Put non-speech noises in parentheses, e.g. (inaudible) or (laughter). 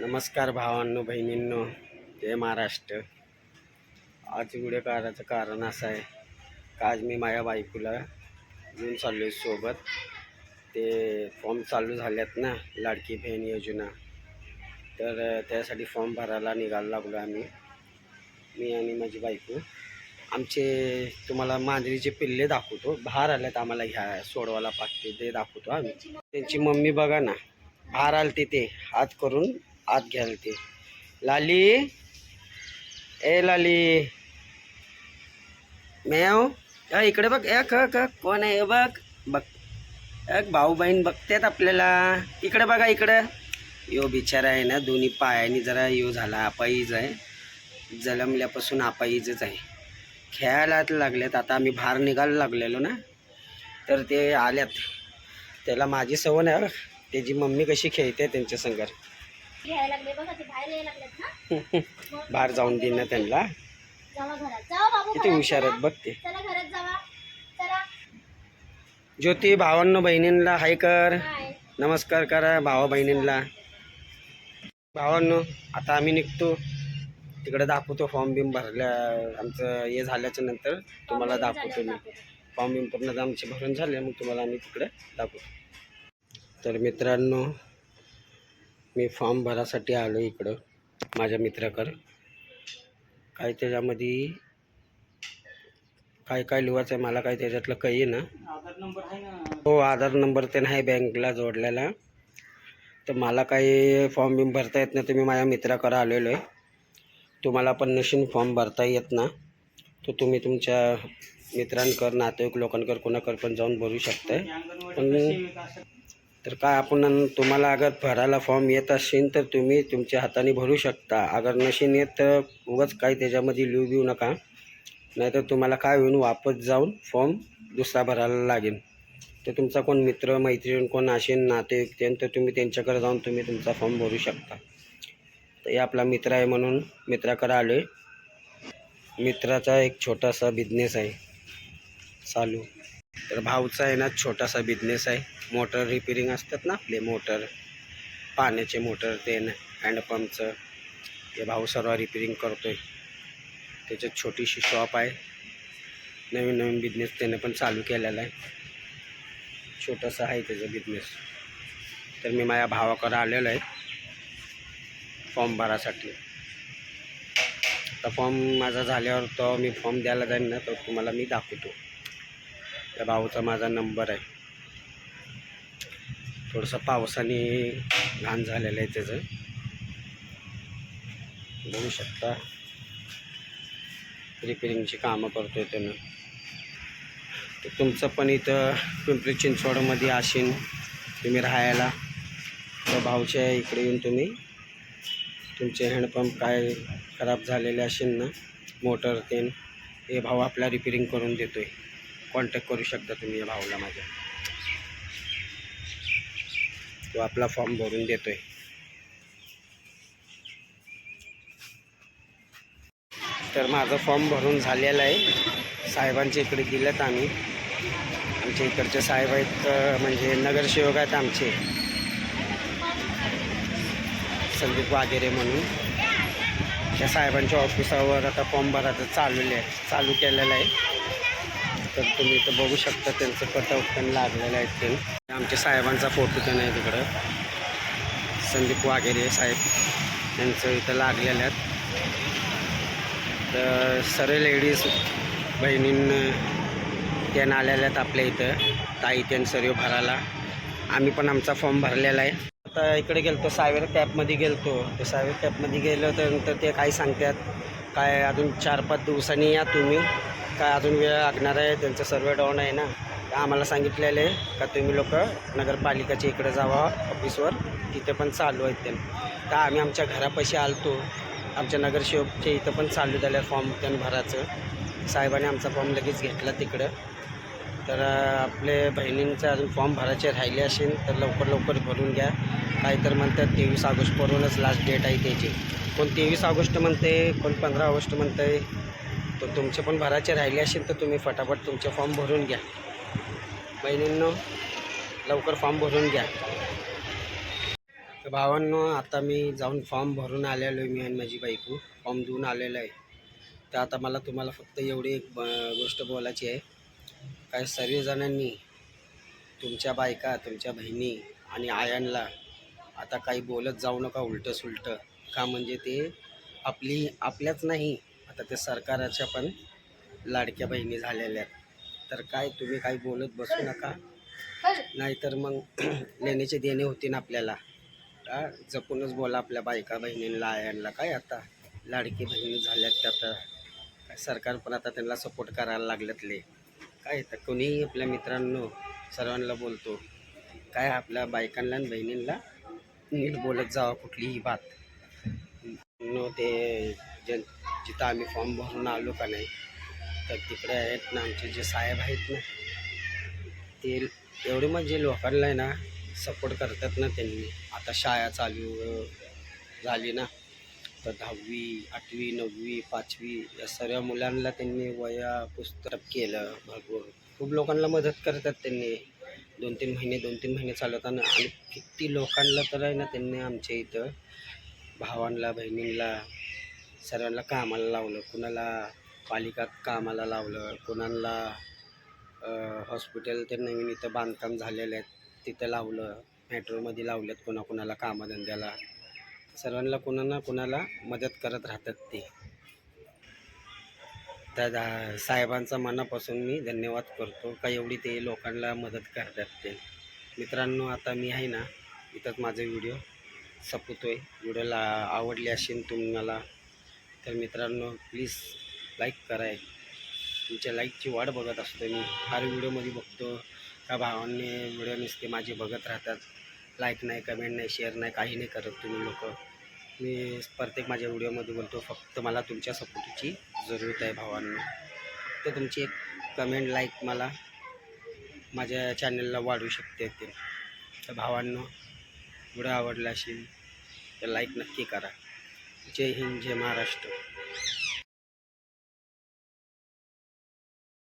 नमस्कार भावांनो बहिणींनो जय महाराष्ट्र. आज व्हिडिओ काढायचं कारण असं आहे का आज मी माझ्या बायकोला घेऊन चाललो आहे सोबत. ते फॉर्म चालू झाल्यात ना लाडकी बहीण योजना. तर त्यासाठी फॉर्म भरायला निघायला लागलो आम्ही मी आणि माझी बायको. आमचे तुम्हाला मांजरीचे पिल्ले दाखवतो बाहेर आल्यात आम्हाला ह्या सोडवायला पाहते ते दाखवतो आम्ही. त्यांची मम्मी बघा ना बाहेर आलते ते हात करून आत घ्यायला ते लाली. ए लाली. मेव अ, इकडे बघ. ए क क कोण आहे? बघ. बघ. एक भाऊ बहीण बघतेत आपल्याला. इकडे बघा इकडं. यो बिचारा आहे ना दोन्ही पायाने जरा यो झाला अपाईज आहे. जलमल्यापासून अपाईजच आहे. खेळायला लागलेत. आता आम्ही बाहेर निघायला लागलेलो ना. तर ते आल्यात. त्याला माझी सवय आहे त्याची मम्मी कशी खेळते त्यांच्या संगर घ्यायला लागले. बघा ते बाहेर यायला लागलेत ना. (laughs) बाहेर जाऊन देईन ना त्यांना. जावा घरात. जावा बाबू किती हुशार आहेत. बघ ते. चला घरात जावा. चला. ज्योती भावांनो बहिणींना हाय कर. नमस्कार करा भावा बहिणींना. भावांनो आता आम्ही निघतो. तिकडे दाखवतो फॉर्म बिम भरल्या आमचं हे झाल्याच्यानंतर तुम्हाला दाखवतो मी. फॉर्म बिम पूर्ण आमचे भरून झाले मग तुम्हाला आम्ही तिकडे दाखवतो. तर मित्रांनो मी फॉर्म भरासाठी आलो इकडं माझ्या मित्राकडं. काय त्याच्यामध्ये काय काय लिवायचं आहे मला काय त्याच्यातलं काही ना. हो आधार नंबर ते नाही बँकला जोडलेला. तर मला काही फॉर्म बिम भरता येत नाही तर मी माझ्या मित्राकडं आलेलो आहे. तुम्हाला पण नशीन फॉर्म भरता येत ना. तर तुम्ही तुमच्या मित्रांकर नातेवाईक लोकांकर कोणाकर पण जाऊन भरू शकताय. पण तर काय आपण तुम्हाला अगर भरायला फॉर्म येत असेल तर तुम्ही तुमच्या हाताने भरू शकता. अगर नशीन येत तर उगाच काही त्याच्यामध्ये लिहू घेऊ नका. नाहीतर तुम्हाला काय होईल वापस जाऊन फॉर्म दुसरा भरायला लागेल. तर तुमचा कोण मित्र मैत्रीण कोण असेल नातेवाईक त्यांचं तुम्ही त्यांच्याकडे जाऊन तुम्ही तुमचा फॉर्म भरू शकता. तर हे आपला मित्र आहे म्हणून मित्राकडे आलो आहे मित्राचा एक छोटासा बिझनेस आहे. चालू. तर भाऊचा आहे ना छोटासा बिझनेस आहे. मोटर रिपेरिंग असतात ना आपले मोटर पाण्याचे मोटर ते हँडपंपचं ते भाऊ सर्व रिपेरिंग करतो आहे त्याच्यात छोटीशी शॉप आहे. नवीन नवीन बिझनेस त्याने पण चालू केलेला आहे. छोटासा आहे त्याचा बिझनेस तर मी माझ्या भावाकडे आलेलो आहे. फॉर्म भरासाठी. तर फॉर्म माझा झाल्यावर तो मी फॉर्म द्यायला जाईन ना तर तुम्हाला मी दाखवतो. त्या भाऊचा माझा नंबर आहे. थोडंसं पावसाने घाण झालेलं आहे त्याचं. बघू शकता. रिपेरिंगची कामं करतो आहे त्यानं. तर तुमचं पण इथं पिंपरी चिंचवडमध्ये असेन तुम्ही राहायला तर भाऊच्या इकडे येऊन तुम्ही तुमचे हँडपंप काय खराब झालेले असेल ना मोटर तेन हे भाऊ आपला रिपेरिंग करून देतो आहे कॉन्टॅक्ट करू शकता तुम्ही या भाऊला माझ्या. तो आपला फॉर्म भरून देतो आहे तर माझा फॉर्म भरून झालेला आहे. साहेबांच्या इकडे दिलं आम्ही. आमच्या इकडचे साहेब आहेत म्हणजे नगरसेवक आहेत आमचे. संदीप वागेरे म्हणून. त्या साहेबांच्या ऑफिसावर आता फॉर्म भरायचं चालू आहे चालू केलेलं आहे. तर तुम्ही इथं बघू शकता त्यांचं कटआउट पण लागलेलं आहे ते. आमच्या साहेबांचा फोटो पण आहे तिकडं. संदीप वागेरे साहेब त्यांचं इथं लागलेलं आहेत तर सर्व लेडीज बहिणींना त्यानं आलेल्या आहेत आपल्या इथं. ताई त्यान सर्व भरायला. आम्ही पण आमचा फॉर्म भरलेला आहे. आता इकडे गेलतो सायबर कॅबमध्ये गेलतो. तर सायबर कॅबमध्ये गेलो तर नंतर ते काय सांगतात? काय अजून चार पाच दिवसांनी या तुम्ही. काय अजून वेळ लागणार आहे? त्यांचं सर्वे डाऊन आहे ना. आम्हाला सांगितलेलं आहे का तुम्ही लोक नगरपालिकाच्या इकडे जावा ऑफिसवर. तिथे पण चालू आहेत ते. का आम्ही आमच्या घरापाशी आलतो. आमच्या नगरसेवकच्या इथं पण चालू झालं फॉर्म त्यानं भरायचं साहेबाने आमचा फॉर्म लगेच घेतला तिकडं. तर आपले बहिणींचं अजून फॉर्म भरायचे राहिले असेल तर लवकर लवकर भरून घ्या. काही तर म्हणतात तेवीस ऑगस्टवरूनच लास्ट डेट आहे त्याची. कोण तेवीस ऑगस्ट म्हणते कोण पंधरा ऑगस्ट म्हणते तर तुमचे पण भरायचे राहिले असेल तर तुम्ही फटाफट तुमचे फॉर्म भरून घ्या. बहिणींनो लवकर फॉर्म भरून घ्या. तर भावांनो आता मी जाऊन फॉर्म भरून आलेलो आहे मी आणि माझी बायको. फॉर्म देऊन आलेलो आहे. तर आता मला तुम्हाला फक्त एवढी एक ब- गोष्ट बोलायची आहे. काय सर्वजणांनी तुमच्या बायका तुमच्या बहिणी आणि आयांना आता काही बोलत जाऊ नका उलटं सुलटं का म्हणजे ते आपली आपल्याच नाही. आता ते सरकाराच्या पण लाडक्या बहिणी झालेल्या आहेत. तर काय तुम्ही काही बोलत बसू नका. नाहीतर मग (clears throat) लेण्याचे देणे होतील आपल्याला. का जपूनच बोला आपल्या बायका बहिणींना आयांना. काय आता? लाडकी बहिणी झाल्यात त्या आता काय सरकार पण आता त्यांना सपोर्ट करायला लागलेतले काय तर कोणीही आपल्या मित्रांनो सर्वांना बोलतो काय आपल्या बायकांना आणि बहिणींना नीट बोलत जावं कुठलीही बात. नो ते जन जिथं आम्ही फॉर्म भरून आलो का नाही तर तिकडे आहेत ना आमचे जे साहेब आहेत ना ते एवढे म्हणजे लोकांना आहे ना सपोर्ट करतात ना त्यांनी. आता शाळा चालू झाली ना तर दहावी आठवी नववी पाचवी या सर्व मुलांना त्यांनी वया पुस्तक केलं भरपूर. खूप लोकांना मदत करतात त्यांनी. दोन तीन महिने दोन तीन महिने चालवताना. आणि किती लोकांना तर आहे ना त्यांनी आमच्या इथं भावांना बहिणींना सर्वांना कामाला लावलं. कुणाला पालिका कामाला लावलं कुणाला हॉस्पिटल ते नवीन इथं बांधकाम झालेलं आहेत तिथं लावलं मेट्रोमध्ये लावलेत कोणाकोणाला कामधंद्याला. सर्वांना कुणाला कुणाला मदत करत राहतात ते. त्या दा- साहेबांचा मनापासून मी धन्यवाद करतो का एवढी ते लोकांना मदत करतात ते. मित्रांनो आता मी आहे ना इथंच माझा व्हिडिओ संपवतोय व्हिडिओला आवडली असेल तुम्हाला तर मित्रांनो प्लीज लाईक कराय तुमच्या लाईकची वाट बघत असतो मी. हर व्हिडिओमध्ये बघतो. का भावांनी व्हिडिओ नसते माझे बघत राहतात. लाईक नाही कमेंट नाही शेअर नाही काही नाही करत तुम्ही लोक. मी प्रत्येक माझ्या व्हिडिओमध्ये बोलतो फक्त मला तुमच्या सपोर्टची जरूरत आहे भावांना. तर तुमची एक कमेंट लाईक मला माझ्या चॅनलला वाढू शकते ते. तर भावांनो व्हिडिओ आवडला असेल तर लाईक नक्की करा. जय हिंद जय महाराष्ट्र.